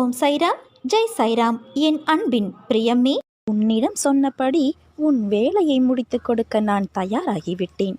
ஓம் சைராம் ஜெய் சைராம். என் அன்பின் பிரியமே உன்னிடம் சொன்னபடி உன் வேலையை முடித்து கொடுக்க நான் தயாராகிவிட்டேன்.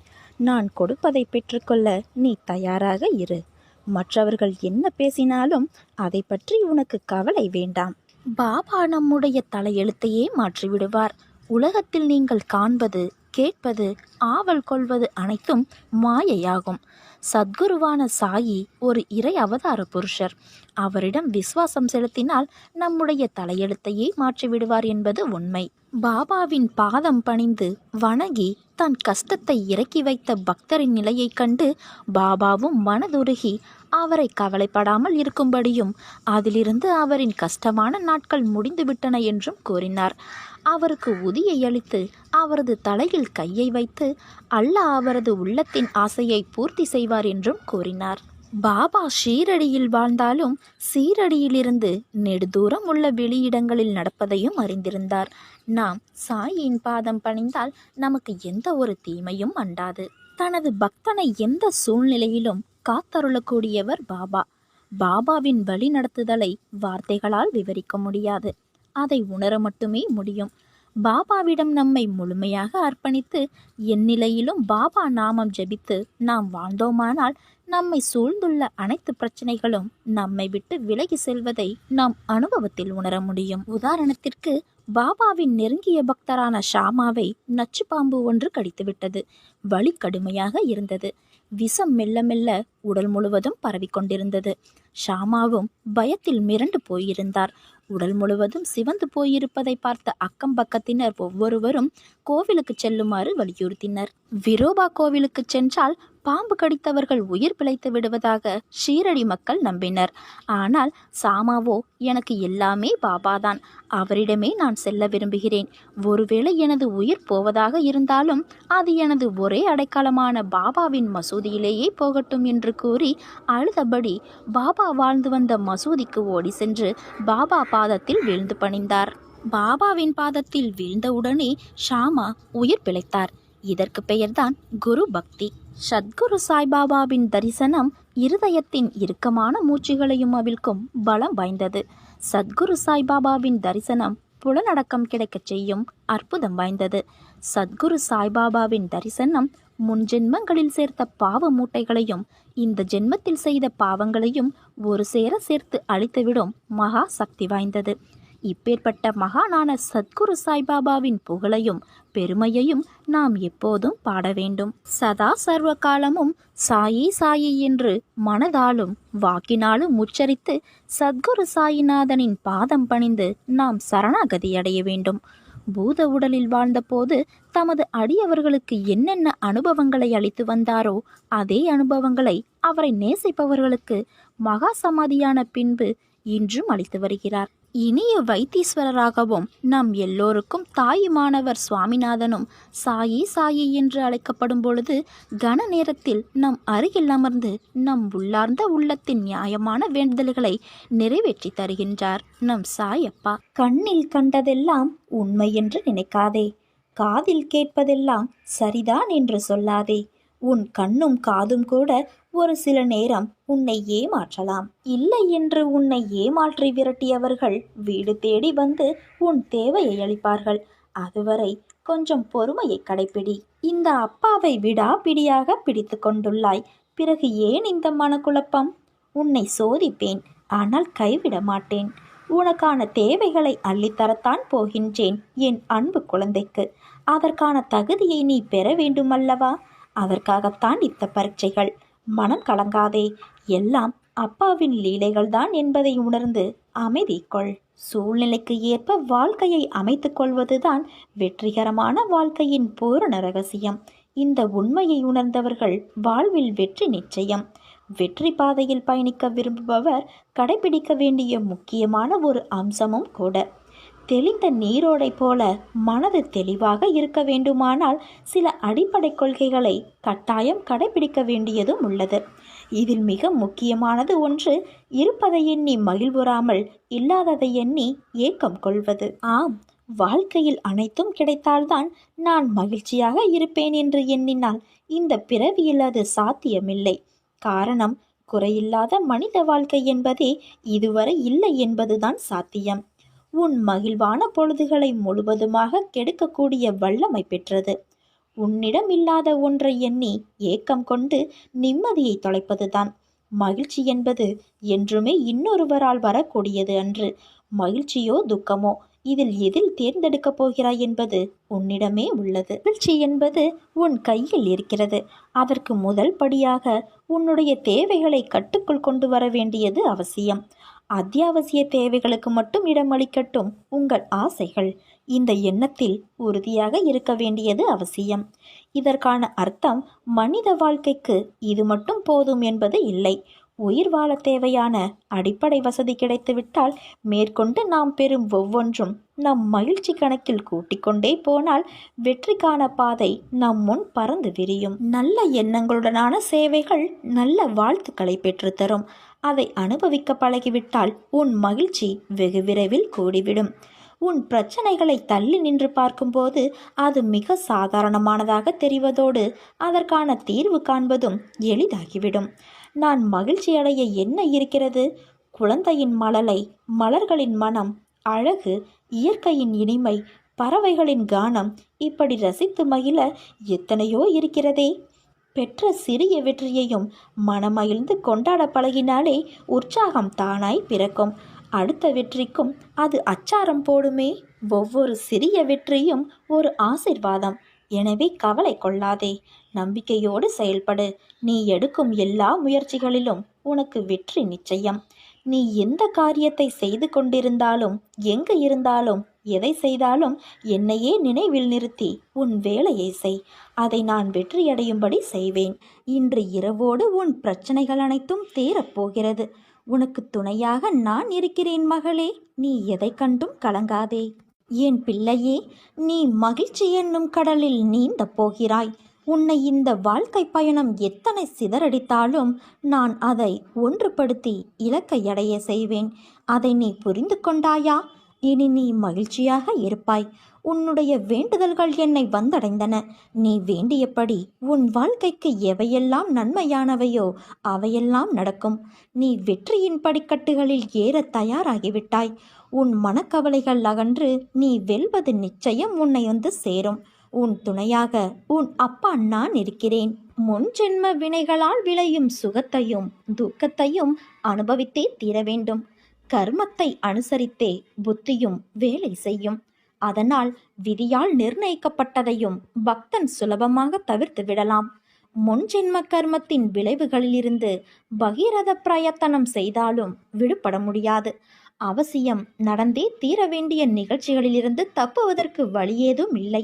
நான் கொடுப்பதை பெற்றுக்கொள்ள நீ தயாராக இரு. மற்றவர்கள் என்ன பேசினாலும் அதை பற்றி உனக்கு கவலை வேண்டாம். பாபா நம்முடைய தலையெழுத்தையே மாற்றிவிடுவார். உலகத்தில் நீங்கள் காண்பது கேட்பது ஆவல் கொள்வது அனைத்தும் மாயையாகும். சத்குருவான சாயி ஒரு இறை அவதார புருஷர். அவரிடம் விசுவாசம் செலுத்தினால் நம்முடைய தலையெழுத்தையே மாற்றிவிடுவார் என்பது உண்மை. பாபாவின் பாதம் பணிந்து வணங்கி தன் கஷ்டத்தை இறக்கி வைத்த பக்தரின் நிலையைக் கண்டு பாபாவும் மனதுருகி அவரை கவலைப்படாமல் இருக்கும்படியும் அதிலிருந்து அவரின் கஷ்டமான நாட்கள் முடிந்துவிட்டன என்றும் கூறினார். அவருக்கு உதியை அளித்து அவரது தலையில் கையை வைத்து அல்லாஹ் அவரது உள்ளத்தின் ஆசையை பூர்த்தி செய்வார் என்றும் கூறினார். பாபா ஷீரடியில் வாழ்ந்தாலும் சீரடியிலிருந்து நெடுதூரம் உள்ள வெளியிடங்களில் நடப்பதையும் அறிந்திருந்தார். நாம் சாயின் பாதம் பணிந்தால் நமக்கு எந்த ஒரு தீமையும் அண்டாது. தனது பக்தனை எந்த சூழ்நிலையிலும் காத்தருளக்கூடியவர் பாபா. பாபாவின் வழிநடத்துதலை வார்த்தைகளால் விவரிக்க முடியாது. அதை உணர மட்டுமே முடியும். பாபாவிடம் நம்மை முழுமையாக அர்ப்பணித்து எந்நிலையிலும் பாபா நாமம் ஜெபித்து நாம் வாழ்ந்தோமானால் நம்மை சூழ்ந்துள்ள அனைத்து பிரச்சனைகளும் நம்மை விட்டு விலகி செல்வதை நாம் அனுபவத்தில் உணர முடியும். உதாரணத்திற்கு பாபாவின் நெருங்கிய பக்தரான ஷாமாவை நச்சு பாம்பு ஒன்று கடித்துவிட்டது வலி கடுமையாக இருந்தது. விஷம் மெல்ல மெல்ல உடல் முழுவதும் பரவிக்கொண்டிருந்தது ஷாமாவும் பயத்தில் மிரண்டு போயிருந்தார். உடல் முழுவதும் சிவந்து போயிருப்பதை பார்த்த அக்கம் பக்கத்தினர் ஒவ்வொருவரும் கோவிலுக்கு செல்லுமாறு வலியுறுத்தினர். விரோபா கோவிலுக்கு சென்றால் பாம்பு கடித்தவர்கள் உயிர் பிழைத்து விடுவதாக ஷீரடி மக்கள் நம்பினர். ஆனால் சாமாவோ எனக்கு எல்லாமே பாபாதான். அவரிடமே நான் செல்ல விரும்புகிறேன். ஒருவேளை எனது உயிர் போவதாக இருந்தாலும் அது எனது ஒரே அடைக்கலமான பாபாவின் மசூதியிலேயே போகட்டும் என்று கூறி அழுதபடி பாபா வாழ்ந்து வந்த மசூதிக்கு ஓடி சென்று பாபா பாதத்தில் வீழ்ந்து பணிந்தார். பாபாவின் பாதத்தில் வீழ்ந்தவுடனே ஷாமா உயிர் பிழைத்தார். இதற்கு பெயர்தான் குரு பக்தி. சத்குரு சாய்பாபாவின் தரிசனம் இருதயத்தின் இறுக்கமான மூச்சுகளையும் அவிழ்க்கும் பலம் வாய்ந்தது. சத்குரு சாய்பாபாவின் தரிசனம் புலனடக்கம் கிடைக்கச் செய்யும் அற்புதம் வாய்ந்தது. சத்குரு சாய்பாபாவின் தரிசனம் முன் ஜென்மங்களில் சேர்த்த பாவ மூட்டைகளையும் இந்த ஜென்மத்தில் செய்த பாவங்களையும் ஒரு சேர சேர்த்து அழித்துவிடும் மகா சக்தி வாய்ந்தது. இப்பேற்பட்ட மகானான சத்குரு சாய்பாபாவின் புகழையும் பெருமையையும் நாம் எப்போதும் பாட வேண்டும். சதா சர்வ காலமும் சாயி சாயி என்று மனதாலும் வாக்கினாலும் உச்சரித்து சத்குரு சாயிநாதனின் பாதம் பணிந்து நாம் சரணாகதி அடைய வேண்டும். பூத உடலில் வாழ்ந்தபோது தமது அடியவர்களுக்கு என்னென்ன அனுபவங்களை அளித்து வந்தாரோ அதே அனுபவங்களை அவரை நேசிப்பவர்களுக்கு மகா சமாதியான பின்பு இன்றும் அளித்து வருகிறார். இனிய வைத்தீஸ்வரராகவும் நம் எல்லோருக்கும் தாயுமானவர் சுவாமிநாதனும் சாயி சாயி என்று அழைக்கப்படும் பொழுது கன நேரத்தில் நம் அருகில் அமர்ந்து நம் உள்ளார்ந்த உள்ளத்தின் நியாயமான வேண்டுதல்களை நிறைவேற்றி தருகின்றார் நம் சாயப்பா. கண்ணில் கண்டதெல்லாம் உண்மை என்று நினைக்காதே. காதில் கேட்பதெல்லாம் சரிதான் என்று சொல்லாதே. உன் கண்ணும் காதும் கூட ஒரு சில நேரம் உன்னை ஏமாற்றலாம். இல்லை என்று உன்னை ஏமாற்றி விரட்டியவர்கள் வீடு தேடி வந்து உன் தேவையை அளிப்பார்கள். அதுவரை கொஞ்சம் பொறுமையை கடைப்பிடி. இந்த அப்பாவை விடாபிடியாக பிடித்து கொண்டுள்ளாய். பிறகு ஏன் இந்த மனக்குழப்பம்? உன்னை சோதிப்பேன் ஆனால் கைவிட மாட்டேன். உனக்கான தேவைகளை அள்ளித்தரத்தான் போகின்றேன் என் அன்பு குழந்தைக்கு. அதற்கான தகுதியை நீ பெற வேண்டுமல்லவா? அதற்காகத்தான் இத்த பரீட்சைகள். மனம் கலங்காதே. எல்லாம் அப்பாவின் லீலைகள்தான் என்பதை உணர்ந்து அமைதி கொள் சூழ்நிலைக்கு ஏற்ப வாழ்க்கையை அமைத்துக் கொள்வதுதான் வெற்றிகரமான வாழ்க்கையின் பூரண ரகசியம். இந்த உண்மையை உணர்ந்தவர்கள் வாழ்வில் வெற்றி நிச்சயம். வெற்றி பாதையில் பயணிக்க விரும்புபவர் கடைபிடிக்க வேண்டிய முக்கியமான ஒரு அம்சமும் கூட. தெளிந்த நீரோடை போல மனது தெளிவாக இருக்க வேண்டுமானால் சில அடிப்படை கொள்கைகளை கட்டாயம் கடைபிடிக்க வேண்டியதும் உள்ளது. இதில் மிக முக்கியமானது ஒன்று இருப்பதை எண்ணி மகிழ்வுறாமல் இல்லாததை எண்ணி ஏக்கம் கொள்வது. ஆம் வாழ்க்கையில் அனைத்தும் கிடைத்தால்தான் நான் மகிழ்ச்சியாக இருப்பேன் என்று எண்ணினால் இந்த பிறவியில் அது சாத்தியமில்லை. காரணம் குறையில்லாத மனித வாழ்க்கை என்பதே இதுவரை இல்லை என்பதுதான் சாத்தியம். உன் மகிழ்வான பொழுதுகளை முழுவதுமாக கெடுக்கக்கூடிய வல்லமை பெற்றது. உன்னிடம் இல்லாத ஒன்றை எண்ணி ஏக்கம் கொண்டு நிம்மதியை தொலைப்பதுதான். மகிழ்ச்சி என்பது என்றுமே இன்னொருவரால் வரக்கூடியது அன்று. மகிழ்ச்சியோ துக்கமோ இதில் எதில் தேர்ந்தெடுக்கப் போகிறாய் என்பது உன்னிடமே உள்ளது. மகிழ்ச்சி என்பது உன் கையில் இருக்கிறது. அதற்கு முதல் படியாக உன்னுடைய தேவைகளை கட்டுக்குள் கொண்டு வர வேண்டியது அவசியம். அத்தியாவசிய தேவைகளுக்கு மட்டும் இடமளிக்கட்டும் உங்கள் ஆசைகள். இந்த எண்ணத்தில் உறுதியாக இருக்க வேண்டியது அவசியம். இதற்கான அர்த்தம் மனித வாழ்க்கைக்கு இது மட்டும் போதும் என்பது இல்லை. உயிர் வாழ தேவையான அடிப்படை வசதி கிடைத்துவிட்டால் மேற்கொண்டு நாம் பெறும் ஒவ்வொன்றும் நம் மகிழ்ச்சி கணக்கில் கூட்டிக்கொண்டே போனால் வெற்றிக்கான பாதை நம் முன் பறந்து விரியும். நல்ல எண்ணங்களுடனான சேவைகள் நல்ல வாழ்த்துக்களை பெற்றுத்தரும். அதை அனுபவிக்க பழகிவிட்டால் உன் மகிழ்ச்சி வெகு விரைவில் கூடிவிடும். உன் பிரச்சனைகளை தள்ளி நின்று பார்க்கும்போது அது மிக சாதாரணமானதாக தெரிவதோடு அதற்கான தீர்வு காண்பதும் எளிதாகிவிடும். நான் மகிழ்ச்சி அடைய என்ன இருக்கிறது? குழந்தையின் மலலை மலர்களின் மனம் அழகு இயற்கையின் இனிமை பறவைகளின் கானம் இப்படி ரசித்து மகிழ எத்தனையோ இருக்கிறதே. பெற்ற சிறிய வெற்றியையும் மனமகிழ்ந்து கொண்டாட பழகினாலே உற்சாகம் தானாய் பிறக்கும். அடுத்த வெற்றிக்கும் அது அச்சாரம் போடுமே. ஒவ்வொரு சிறிய வெற்றியும் ஒரு ஆசிர்வாதம். எனவே கவலை கொள்ளாதே. நம்பிக்கையோடு செயல்படு. நீ எடுக்கும் எல்லா முயற்சிகளிலும் உனக்கு வெற்றி நிச்சயம். நீ எந்த காரியத்தை செய்து கொண்டிருந்தாலும் எங்கு இருந்தாலும் எதை செய்தாலும் என்னையே நினைவில் நிறுத்தி உன் வேலையை செய். அதை நான் வெற்றியடையும்படி செய்வேன். இன்று இரவோடு உன் பிரச்சனைகள் அனைத்தும் தீரப்போகிறது. உனக்கு துணையாக நான் இருக்கிறேன் மகளே நீ எதை கண்டும் கலங்காதே. என் பிள்ளையே நீ மகிழ்ச்சி என்னும் கடலில் நீந்தப் போகிறாய். உன்னை இந்த வாழ்க்கை பயணம் எத்தனை சிதறடித்தாலும் நான் அதை ஒன்றுபடுத்தி இலக்கை அடைய செய்வேன். அதை நீ புரிந்து கொண்டாயா? இனி நீ மகிழ்ச்சியாக இருப்பாய். உன்னுடைய வேண்டுதல்கள் என்னை வந்தடைந்தன. நீ வேண்டியபடி உன் வாழ்க்கைக்கு எவையெல்லாம் நன்மையானவையோ அவையெல்லாம் நடக்கும். நீ வெற்றியின் படிக்கட்டுகளில் ஏற தயாராகிவிட்டாய். உன் மனக்கவலைகள் அகன்று நீ வெல்வது நிச்சயம் உன்னை வந்து சேரும். உன் துணையாக உன் அப்பா நான் இருக்கிறேன். முன் ஜென்ம வினைகளால் விளையும் சுகத்தையும் துக்கத்தையும் அனுபவித்தே தீர வேண்டும். கர்மத்தை அனுசரித்தே புத்தியும் வேலை செய்யும். அதனால் விதியால் நிர்ணயிக்கப்பட்டதையும் பக்தன் சுலபமாக தவிர்த்து விடலாம். முன்ஜென்ம கர்மத்தின் விளைவுகளிலிருந்து பகீரத பிரயத்தனம் செய்தாலும் விடுபட முடியாது. அவசியம் நடந்தே தீர வேண்டிய நிகழ்ச்சிகளிலிருந்து தப்புவதற்கு வழியேதும் இல்லை.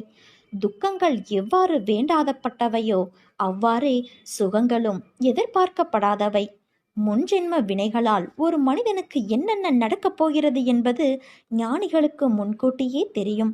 துக்கங்கள் எவ்வாறு வேண்டாதப்பட்டவையோ அவ்வாறே சுகங்களும் எதிர்பார்க்கப்படாதவை. முன்ஜென்ம வினைகளால் ஒரு மனிதனுக்கு என்னென்ன நடக்கப் போகிறது என்பது ஞானிகளுக்கு முன்கூட்டியே தெரியும்.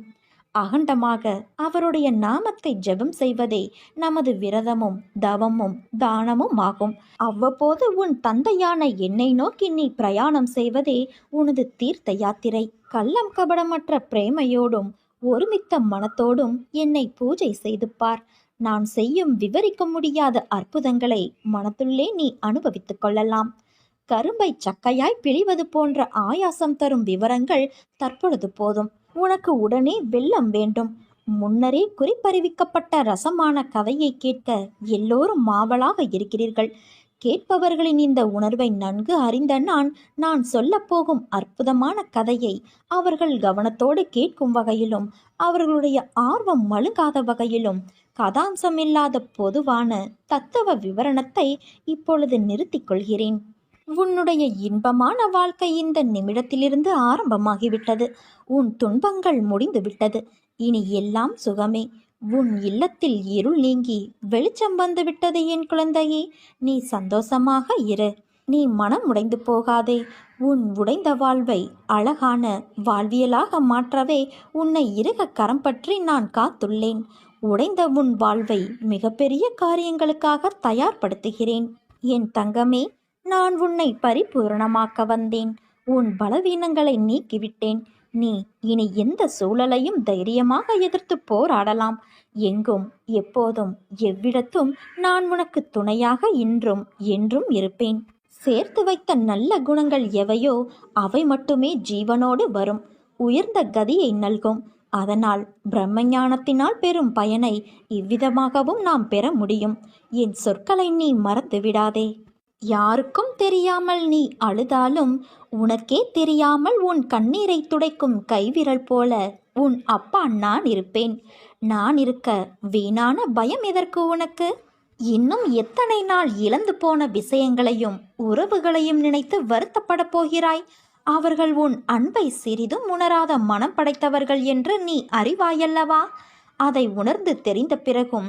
அகண்டமாக அவருடைய நாமத்தை ஜெபம் செய்வதே நமது விரதமும் தவமும் தானமும் ஆகும் அவ்வப்போது உன் தந்தையான என்னை நோக்கி நீ பிரயாணம் செய்வதே உனது தீர்த்த யாத்திரை. கள்ளம் கபடமற்ற பிரேமையோடும் ஒருமித்த மனத்தோடும் என்னை பூஜை செய்து பார். நான் செய்யும் விவரிக்க முடியாத அற்புதங்களை மனத்துள்ளே நீ அனுபவித்துக் கொள்ளலாம். கரும்பை சக்கையாய் பிழிவது போன்ற ஆயாசம் தரும் விவரங்கள் தற்பொழுது போதும். உனக்கு உடனே வெள்ளம் வேண்டும். முன்னரே குறிப்பறிவிக்கப்பட்ட ரசமான கதையை கேட்க எல்லோரும் மாவலாக இருக்கிறீர்கள். கேட்பவர்களின் இந்த உணர்வை நன்கு அறிந்த நான் நான் சொல்லப்போகும் அற்புதமான கதையை அவர்கள் கவனத்தோடு கேட்கும் வகையிலும் அவர்களுடைய ஆர்வம் மழுங்காத வகையிலும் கதாம்சமில்லாத பொதுவான தத்துவ விவரணத்தை இப்பொழுது நிறுத்திக் கொள்கிறேன். உன்னுடைய இன்பமான வாழ்க்கை இந்த நிமிடத்திலிருந்து ஆரம்பமாகிவிட்டது. உன் துன்பங்கள் முடிந்துவிட்டது. இனி எல்லாம் சுகமே. உன் இல்லத்தில் இருள் நீங்கி வெளிச்சம் வந்துவிட்டது என் குழந்தையே நீ சந்தோஷமாக இரு. நீ மனம் உடைந்து போகாதே. உன் உடைந்த வாழ்வை அழகான வாழ்வியலாக மாற்றவே உன்னை இருக கரம் பற்றி நான் காத்துள்ளேன். உடைந்த உன் வாழ்வை மிகப்பெரிய காரியங்களுக்காக தயார்படுத்துகிறேன். என் தங்கமே நான் உன்னை பரிபூரணமாக்க வந்தேன். உன் பலவீனங்களை நீக்கிவிட்டேன். நீ இனி எந்த சூழலையும் தைரியமாக எதிர்த்து போராடலாம். எங்கும் எப்போதும் எவ்விடத்தும் நான் உனக்கு துணையாக இன்றும் என்றும் இருப்பேன். சேர்த்து வைத்த நல்ல குணங்கள் எவையோ அவை மட்டுமே ஜீவனோடு வரும். உயர்ந்த கதியை நல்கும். அதனால் பிரம்மஞானத்தினால் பெறும் பயனை இவ்விதமாகவும் நாம் பெற முடியும். என் சொற்களை நீ மறந்து விடாதே யாருக்கும் தெரியாமல் நீ அழுதாலும் உனக்கே தெரியாமல் உன் கண்ணீரை துடைக்கும் கைவிரல் போல உன் அப்பா நான் இருப்பேன். நான் இருக்க வீணான பயம் எதற்கு உனக்கு? இன்னும் எத்தனை நாள் இழந்து போன விஷயங்களையும் உறவுகளையும் நினைத்து வருத்தப்படப் போகிறாய்? அவர்கள் உன் அன்பை சிறிதும் உணராத மனம் படைத்தவர்கள் என்று நீ அறிவாயல்லவா? அதை உணர்ந்து தெரிந்த பிறகும்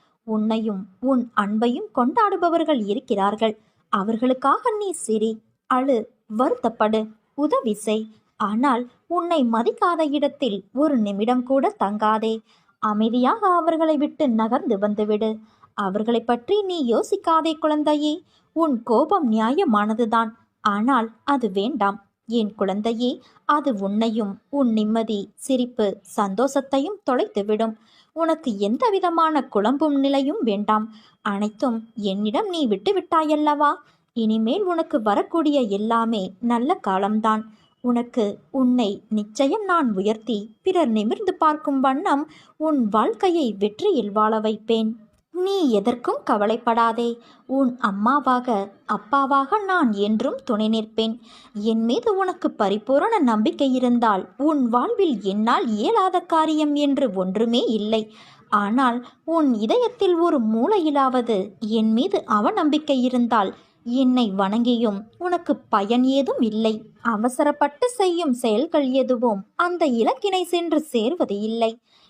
உன்னையும் உன் அன்பையும் கொண்டாடுபவர்கள் இருக்கிறார்கள். அவர்களுக்காக நீ சிரி அழு வருத்தப்படு உதவி செய். ஆனால் உன்னை மதிக்காத இடத்தில் ஒரு நிமிடம் கூட தங்காதே. அமைதியாக அவர்களை விட்டு நகர்ந்து வந்துவிடு. அவர்களை பற்றி நீ யோசிக்காதே குழந்தையே. உன் கோபம் நியாயமானதுதான். ஆனால் அது வேண்டாம். என் குழந்தையே அது உன்னையும் உன் நிம்மதி சிரிப்பு சந்தோஷத்தையும் தொலைத்துவிடும். உனக்கு எந்த விதமான குழம்பும் நிலையும் வேண்டாம். அனைத்தும் என்னிடம் நீ விட்டுவிட்டாயல்லவா இனிமேல் உனக்கு வரக்கூடிய எல்லாமே நல்ல காலம்தான். உனக்கு உன்னை நிச்சயம் நான் உயர்த்தி பிறர் நிமிர்ந்து பார்க்கும் வண்ணம் உன் வாழ்க்கையை வெற்றியில் வாழ வைப்பேன். நீ எதற்கும் கவலைப்படாதே. உன் அம்மாவாக அப்பாவாக நான் என்றும் துணை நிற்பேன். என் மீது உனக்கு பரிபூரண நம்பிக்கை இருந்தால் உன் வாழ்வில் என்னால் இயலாத காரியம் என்று ஒன்றுமே இல்லை. ஆனால் உன் இதயத்தில் ஒரு மூலையிலாவது என் மீது அவநம்பிக்கை இருந்தால் என்னை வணங்கியும் உனக்கு பயன் ஏதும் இல்லை. அவசரப்பட்டு செய்யும் செயல்கள் எதுவும் அந்த இலக்கினை சென்று சேர்வது இல்லை.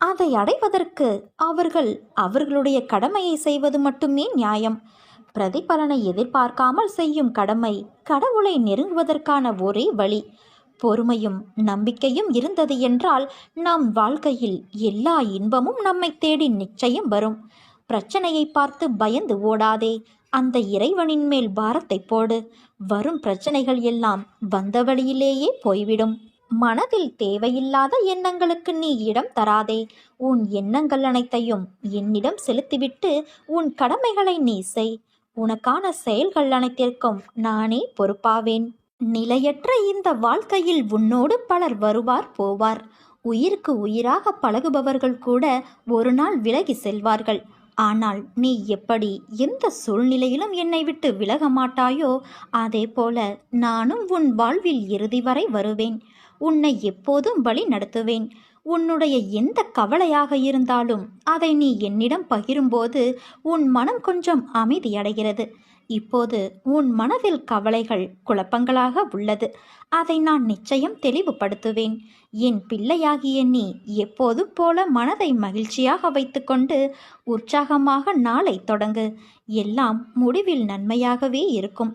அதை அடைவதற்கு அவர்கள் அவர்களுடைய கடமையை செய்வது மட்டுமே நியாயம். பிரதிபலனை எதிர்பார்க்காமல் செய்யும் கடமை கடவுளை நெருங்குவதற்கான ஒரே வழி. பொறுமையும் நம்பிக்கையும் இருந்தது என்றால் நம் வாழ்க்கையில் எல்லா இன்பமும் நம்மை தேடி நிச்சயம் வரும். பிரச்சனையை பார்த்து பயந்து ஓடாதே. அந்த இறைவனின் மேல் பாரத்தை போடு. வரும் பிரச்சனைகள் எல்லாம் வந்த வழியிலேயே போய்விடும். மனதில் தேவையில்லாத எண்ணங்களுக்கு நீ இடம் தராதே. உன் எண்ணங்கள் அனைத்தையும் என்னிடம் செலுத்திவிட்டு உன் கடமைகளை நீ செய். உனக்கான செயல்கள் அனைத்திற்கும் நானே பொறுப்பாவேன். நிலையற்ற இந்த வாழ்க்கையில் உன்னோடு பலர் வருவார் போவார். உயிருக்கு உயிராக பழகுபவர்கள் கூட ஒரு நாள் விலகி செல்வார்கள். ஆனால் நீ எப்படி எந்த சூழ்நிலையிலும் என்னை விட்டு விலக மாட்டாயோ அதே போல நானும் உன் வாழ்வில் இறுதி வரை வருவேன். உன்னை எப்போதும் வழி நடத்துவேன். உன்னுடைய எந்த கவலையாக இருந்தாலும் அதை நீ என்னிடம் பகிரும்போது உன் மனம் கொஞ்சம் அமைதியடைகிறது. இப்போது உன் மனதில் கவலைகள் குழப்பங்களாக உள்ளது. அதை நான் நிச்சயம் தெளிவுபடுத்துவேன். என் பிள்ளையாகிய நீ எப்போதும் போல மனதை மகிழ்ச்சியாக வைத்துக்கொண்டு உற்சாகமாக நாளை தொடங்கு. எல்லாம் முடிவில் நன்மையாகவே இருக்கும்.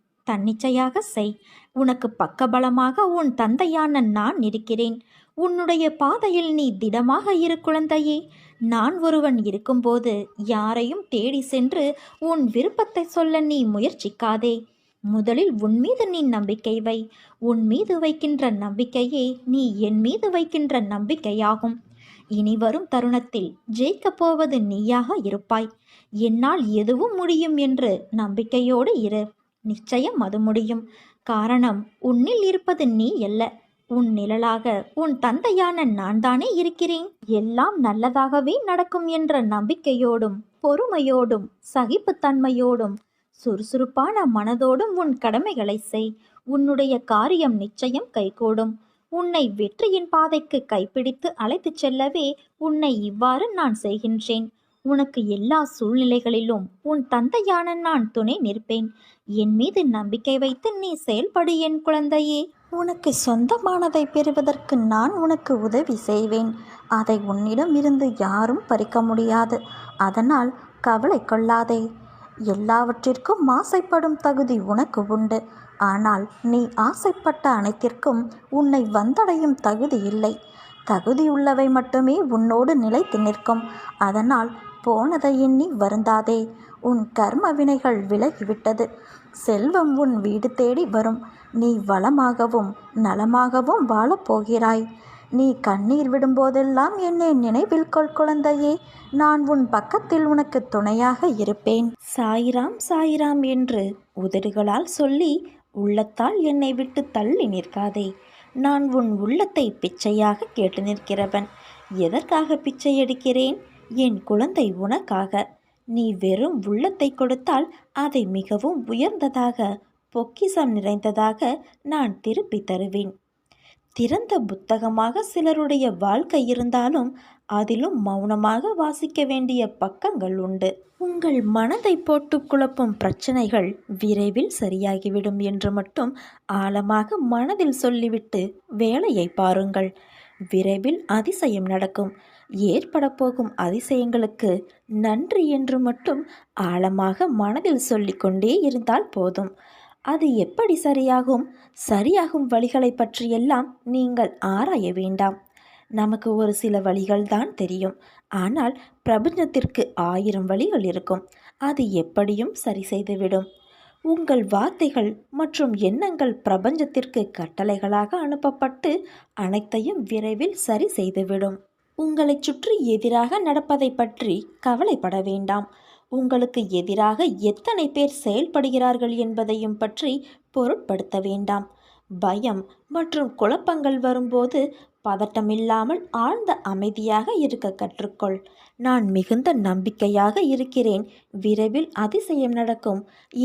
தன்னிச்சையாக செய். உனக்கு பக்கபலமாக உன் தந்தையான நான் இருக்கிறேன். உன்னுடைய பாதையில் நீ திடமாக இரு குழந்தையே. நான் ஒருவன் இருக்கும்போது யாரையும் தேடி சென்று உன் விருப்பத்தை சொல்ல நீ முயற்சிக்காதே. முதலில் உன் மீது நீ நம்பிக்கை வை. உன் மீது வைக்கின்ற நம்பிக்கையே நீ என் மீது வைக்கின்ற நம்பிக்கையாகும். இனி வரும் தருணத்தில் ஜெயிக்கப் போவது நீயாக இருப்பாய். என்னால் எதுவும் முடியும் என்று நம்பிக்கையோடு இரு. நிச்சயம் அது முடியும். காரணம் உன்னில் இருப்பது நீ அல்ல. உன் நிழலாக உன் தந்தையான நான் தானே இருக்கிறேன். எல்லாம் நல்லதாகவே நடக்கும் என்ற நம்பிக்கையோடும் பொறுமையோடும் சகிப்புத்தன்மையோடும் சுறுசுறுப்பான மனதோடும் உன் கடமைகளை செய். உன்னுடைய காரியம் நிச்சயம் கைகூடும். உன்னை வெற்றியின் பாதைக்கு கைப்பிடித்து அழைத்துச் செல்லவே உன்னை இவ்வாறு நான் செய்கின்றேன். உனக்கு எல்லா சூழ்நிலைகளிலும் உன் தந்தையான நான் துணை நிற்பேன். என் மீது நம்பிக்கை வைத்து நீ செயல்படு என் குழந்தையே. உனக்கு சொந்தமானதை பெறுவதற்கு நான் உனக்கு உதவி செய்வேன். அதை உன்னிடம் இருந்து யாரும் பறிக்க முடியாது. அதனால் கவலை கொள்ளாதே. எல்லாவற்றிற்கும் ஆசைப்படும் தகுதி உனக்கு உண்டு. ஆனால் நீ ஆசைப்பட்ட அனைத்திற்கும் உன்னை வந்தடையும் தகுதி இல்லை. தகுதியுள்ளவை மட்டுமே உன்னோடு நிலைத்து நிற்கும். அதனால் போனதை எண்ணி வருந்தாதே. உன் கர்ம வினைகள் விலகிவிட்டது. செல்வம் உன் வீடு தேடி வரும். நீ வளமாகவும் நலமாகவும் வாழப்போகிறாய் நீ கண்ணீர் விடும்போதெல்லாம் என்னை நினைவில் கொள் குழந்தையே. நான் உன் பக்கத்தில் உனக்கு துணையாக இருப்பேன். சாயிராம் சாயிராம் என்று உதடுகளால் சொல்லி உள்ளத்தால் என்னை விட்டு தள்ளி நிற்காதே. நான் உன் உள்ளத்தை பிச்சையாக கேட்டு நிற்கிறவன். எதற்காக பிச்சை எடுக்கிறேன்? என் குழந்தை உனக்காக. நீ வெறும் உள்ளத்தை கொடுத்தால் அதை மிகவும் உயர்ந்ததாக பொக்கிசம் நிறைந்ததாக நான் திருப்பி தருவேன். திறந்த புத்தகமாக சிலருடைய வாழ்க்கை இருந்தாலும் அதிலும் மௌனமாக வாசிக்க வேண்டிய பக்கங்கள் உண்டு. உங்கள் மனதை போட்டு குழப்பும் பிரச்சனைகள் விரைவில் சரியாகிவிடும் என்று மட்டும் ஆழமாக மனதில் சொல்லிவிட்டு வேலையை பாருங்கள். விரைவில் அதிசயம் நடக்கும். ஏற்படப்போகும் அதிசயங்களுக்கு நன்றி என்று மட்டும் ஆழமாக மனதில் சொல்லிக்கொண்டே இருந்தால் போதும். அது எப்படி சரியாகும்? சரியாகும் வழிகளை பற்றியெல்லாம் நீங்கள் ஆராய வேண்டாம். நமக்கு ஒரு சில வழிகள் தான் தெரியும். ஆனால் பிரபஞ்சத்திற்கு ஆயிரம் வழிகள் இருக்கும். அது எப்படியும் சரி செய்துவிடும். உங்கள் வார்த்தைகள் மற்றும் எண்ணங்கள் பிரபஞ்சத்திற்கு கட்டளைகளாக அனுப்பப்பட்டு அனைத்தையும் விரைவில் சரி செய்துவிடும். உங்களை சுற்றி எதிராக நடப்பதை பற்றி கவலைப்பட வேண்டாம். உங்களுக்கு எதிராக எத்தனை பேர் செயல்படுகிறார்கள் என்பதையும் பற்றி பொருட்படுத்த வேண்டாம். பயம் மற்றும் குழப்பங்கள் வரும்போது பதட்டமில்லாமல் ஆழ்ந்த அமைதியாக இருக்க கற்றுக்கொள். நான் மிகுந்த நம்பிக்கையாக இருக்கிறேன். விரைவில் அதிசயம் நடக்கும்.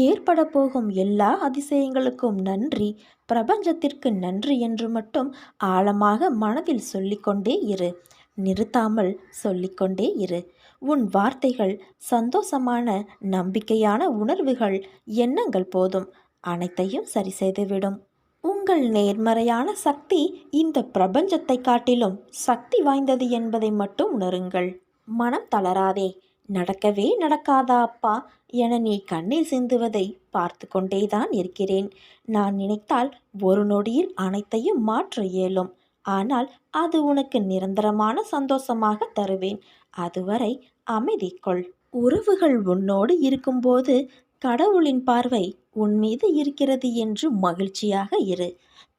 ஏற்பட போகும் எல்லா அதிசயங்களுக்கும் நன்றி. பிரபஞ்சத்திற்கு நன்றி என்று மட்டும் ஆழமாக மனதில் சொல்லிக்கொண்டே இரு. நிறுத்தாமல் சொல்லிக்கொண்டே இரு. உன் வார்த்தைகள் சந்தோஷமான நம்பிக்கையான உணர்வுகள். எண்ணங்கள் போதும். அனைத்தையும் சரி செய்துவிடும். உங்கள் நேர்மறையான சக்தி இந்த பிரபஞ்சத்தை காட்டிலும் சக்தி வாய்ந்தது என்பதை மட்டும் உணருங்கள். மனம் தளராதே. நடக்கவே நடக்காதா அப்பா? என நீ கண்ணீர் சிந்துவதை பார்த்து கொண்டேதான் இருக்கிறேன். நான் நினைத்தால் ஒரு நொடியில் அனைத்தையும் மாற்ற இயலும். ஆனால் அது உனக்கு நிரந்தரமான சந்தோஷமாக தருவேன். அதுவரை அமைதி கொள் உறவுகள் உன்னோடு இருக்கும்போது கடவுளின் பார்வை உன் மீது இருக்கிறது என்று மகிழ்ச்சியாக இரு.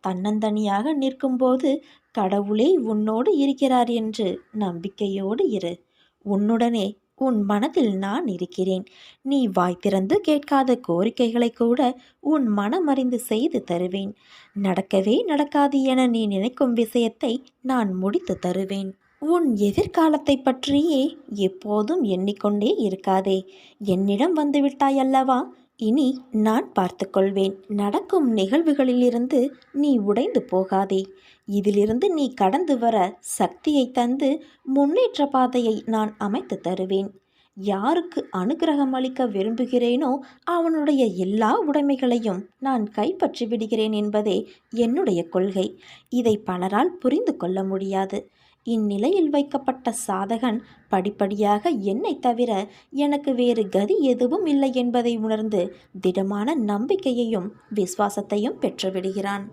தன்னந்தனியாக நிற்கும்போது கடவுளே உன்னோடு இருக்கிறார் என்று நம்பிக்கையோடு இரு. உன்னுடனே உன் மனதில் நான் இருக்கிறேன். நீ வாய் திறந்து கேட்காத கோரிக்கைகளை கூட உன் மனமறிந்து செய்து தருவேன். நடக்கவே நடக்காது என நீ நினைக்கும் விஷயத்தை நான் முடித்து தருவேன். உன் எதிர்காலத்தை பற்றியே எப்போதும் எண்ணிக்கொண்டே இருக்காதே. என்னிடம் வந்துவிட்டாய் அல்லவா இனி நான் பார்த்துக்கொள்வேன். நடக்கும் நிகழ்வுகளிலிருந்து நீ உடைந்து போகாதே. இதிலிருந்து நீ கடந்து வர சக்தியை தந்து முன்னேற்ற பாதையை நான் அமைத்து தருவேன். யாருக்கு அனுகிரகம் அளிக்க விரும்புகிறேனோ அவனுடைய எல்லா உடைமைகளையும் நான் கைப்பற்றி விடுகிறேன் என்பதே என்னுடைய கொள்கை. இதை பலரால் புரிந்து கொள்ள முடியாது. இந்நிலையில் வைக்கப்பட்ட சாதகன் படிப்படியாக என்னை தவிர எனக்கு வேறு கதி எதுவும் இல்லை என்பதை உணர்ந்து திடமான நம்பிக்கையையும் விசுவாசத்தையும் பெற்றுவிடுகிறான்